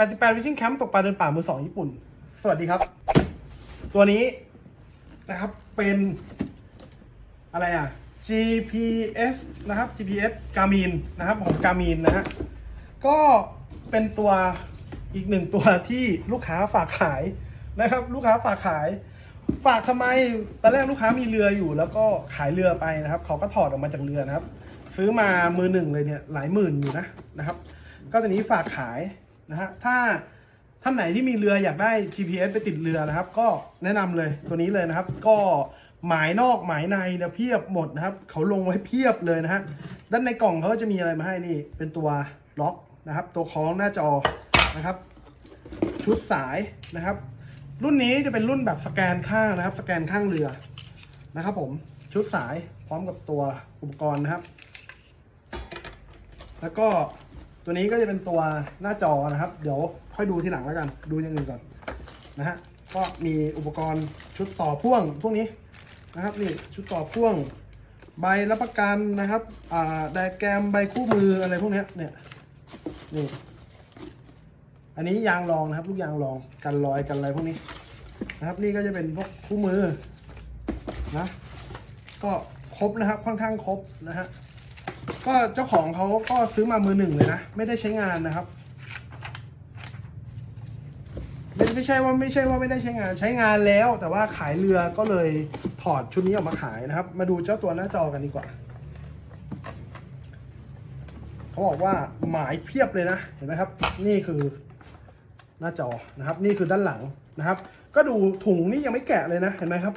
88 Fishing Camp ตกปลาเดินป่ามือสองญี่ปุ่น สวัสดีครับ ตัวนี้นะครับเป็นอะไรอะ GPS นะครับ GPS Garmin นะครับของ Garmin นะฮะ ก็เป็นตัวอีกหนึ่งตัวที่ลูกค้าฝากขายนะครับ ลูกค้าฝากขาย ฝากทำไมตอนแรกลูกค้ามีเรืออยู่แล้วก็ขายเรือไปนะครับ เขาก็ถอดออกมาจากเรือนะครับ ซื้อมามือหนึ่งเลยเนี่ยหลายหมื่นอยู่นะนะครับ ก็ตอนนี้ฝากขาย นะฮะถ้าท่านไหนที่มีเรืออยากได้ GPS ไปติดเรือนะครับ ก็แนะนำเลยตัวนี้เลยนะครับ ก็หมายนอกหมายในเนี่ยเพียบหมดนะครับ เขาลงไว้เพียบเลยนะฮะด้านในกล่องเขาจะมีอะไรมาให้นี่ เป็นตัวล็อกนะครับ ตัวคล้องหน้าจอนะครับ ชุดสายนะครับ รุ่นนี้จะเป็นรุ่นแบบสแกนข้างนะครับ สแกนข้างเรือนะครับ ผมชุดสายพร้อมกับตัวอุปกรณ์นะครับ แล้วก็ ตัวนี้ก็จะเป็นตัวหน้าจอนะครับ เดี๋ยวค่อยดูทีหลังแล้วกัน ดูอย่างอื่นก่อนนะฮะก็มีอุปกรณ์ชุดต่อพ่วงพวกนี้นะครับนี่ชุดต่อพ่วง ใบรับประกันนะครับอ่าไดแกรมใบคู่มืออะไรพวกนี้เนี่ยนี่อันนี้ยางรองนะครับ ลูกยางรองกันรอยกันอะไรพวกนี้นะครับ นี่ก็จะเป็นพวกคู่มือนะก็ครบนะครับค่อนข้างครบนะฮะ ก็เจ้าของเขาก็ซื้อมามือหนึ่งเลยนะ ไม่ได้ใช้งานนะครับ ไม่ไม่ใช่ว่าไม่ใช่ว่าไม่ได้ใช้งานใช้งานแล้ว แต่ว่าขายเรือก็เลยถอดชุดนี้ออกมาขายนะครับ มาดูเจ้าตัวหน้าจอกันดีกว่าเขาบอกว่าหมายเพียบเลยนะเห็นไหมครับ นี่คือหน้าจอนะครับ นี่คือด้านหลังนะครับ ก็ดูถุงนี่ยังไม่แกะเลยนะ เห็นไหมครับ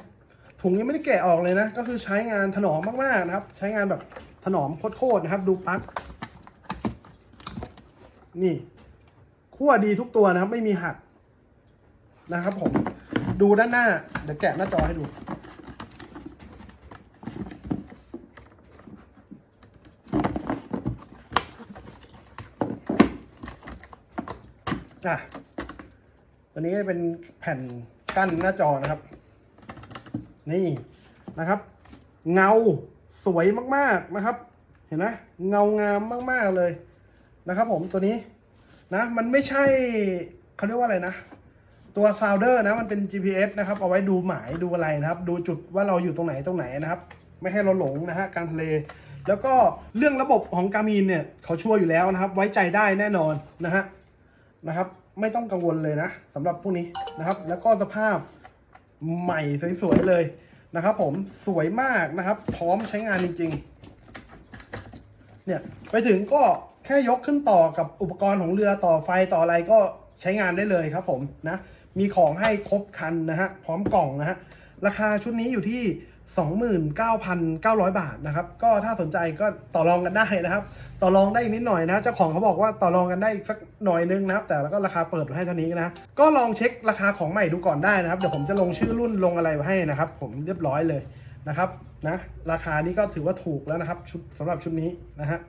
ถุงยังไม่ได้แกะออกเลยนะ ก็คือใช้งานถนอมมากๆนะครับ ใช้งานแบบ ถนอมโคตรนะครับ ดูปลั๊กนี่ขั้วดีทุกตัวนะครับ ไม่มีหักนะครับผมดูด้านหน้า เดี๋ยวแกะหน้าจอให้ดู อะตัวนี้เป็นแผ่นกั้นหน้าจอนะครับ นี่นะครับ เงา สวยมากๆนะครับ เห็นไหมเงางามมากๆเลยนะครับ ผมตัวนี้นะมันไม่ใช่เขาเรียกว่าอะไรนะตัวซาวเดอร์นะมันเป็น GPS นะครับ เอาไว้ดูหมายดูอะไรนะครับ ดูจุดว่าเราอยู่ตรงไหนตรงไหนนะครับ ไม่ให้เราหลงนะฮะกลางทะเล แล้วก็เรื่องระบบของการมีนเนี่ยเขาชัวร์อยู่แล้วนะครับ ไว้ใจได้แน่นอนนะฮะนะครับ ไม่ต้องกังวลเลยนะสำหรับพวกนี้นะครับ แล้วก็สภาพใหม่สวยๆเลย นะครับผมสวยมากนะครับ พร้อมใช้งานจริง ๆ เนี่ยไปถึงก็แค่ยกขึ้นต่อกับอุปกรณ์ของเรือต่อไฟต่ออะไรก็ใช้งานได้เลยครับผมนะมีของให้ครบคันนะฮะพร้อมกล่องนะฮะราคาชุดนี้อยู่ที่ 29,900 บาทนะครับ ก็ถ้าสนใจก็ต่อรองกันได้นะครับ ต่อรองได้อีกนิดหน่อยนะ เจ้าของเขาบอกว่าต่อรองกันได้อีกสักหน่อยนึงนะครับ แต่แล้วก็ราคาเปิดให้เท่านี้นะ ก็ลองเช็คราคาของใหม่ดูก่อนได้นะครับ เดี๋ยวผมจะลงชื่อรุ่นลงอะไรไว้ให้นะครับ ผมเรียบร้อยเลยนะครับนะ ราคานี้ก็ถือว่าถูกแล้วนะครับชุดสำหรับชุดนี้นะฮะ